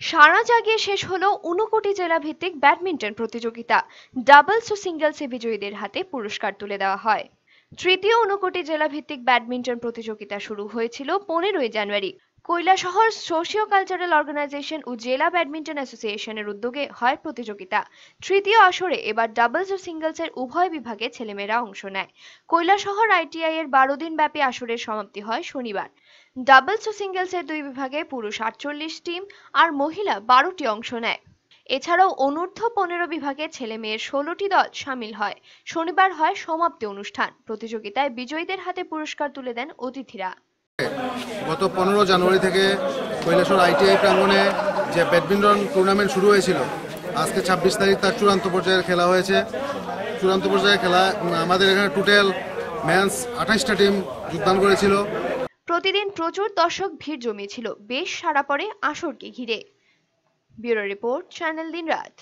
সারা জাগিয়ে শেষ হলো ঊনকোটি জেলা ভিত্তিক ব্যাডমিন্টন প্রতিযোগিতা। ডাবলস ও সিঙ্গলসে বিজয়ীদের হাতে পুরস্কার তুলে দেওয়া হয়। তৃতীয় ঊনকোটি জেলা ভিত্তিক ব্যাডমিন্টন প্রতিযোগিতা শুরু হয়েছিল পনেরোই জানুয়ারি। কৈলাসহর সোশিও কালচারাল অর্গানাইজেশন ও জেলা ব্যাডমিন্টন অ্যাসোসিয়েশনের উদ্যোগে হয় প্রতিযোগিতা। তৃতীয় আসরে এবার ডাবলস ও সিঙ্গলসের উভয় বিভাগে ছেলেমেয়েরা অংশ নেয়। কৈলাসহর আইটিআই এর বারো দিন ব্যাপী আসরের সমাপ্তি হয় শনিবার। ডাবলস ও সিঙ্গলসের দুই বিভাগে পুরুষ আটচল্লিশ টিম আর মহিলা বারোটি অংশ নেয়। এছাড়াও অনূর্ধ্ব পনেরো বিভাগে ছেলে মেয়ের ষোলোটি দল সামিল হয়। শনিবার হয় সমাপ্তি অনুষ্ঠান। প্রতিযোগিতায় বিজয়ীদের হাতে পুরস্কার তুলে দেন অতিথিরা। গত পনেরো জানুয়ারি থেকে কৈলাসর আইটিআই প্রাঙ্গণে যে ব্যাডমিন্টন টুর্নামেন্ট শুরু হয়েছিল, আজকে ছাব্বিশ তারিখ তার চূড়ান্ত পর্যায়ের খেলা হয়েছে। চূড়ান্ত পর্যায়ে খেলা আমাদের এখানে টোটাল ম্যান্স আঠাশটা টিম যোগদান করেছিল। প্রতিদিন প্রচুর দর্শক ভিড় জমিয়েছিল। বেশ সাড়া পড়ে আসরকে ঘিরে। ব্যুরো রিপোর্ট, চ্যানেল দিন রাত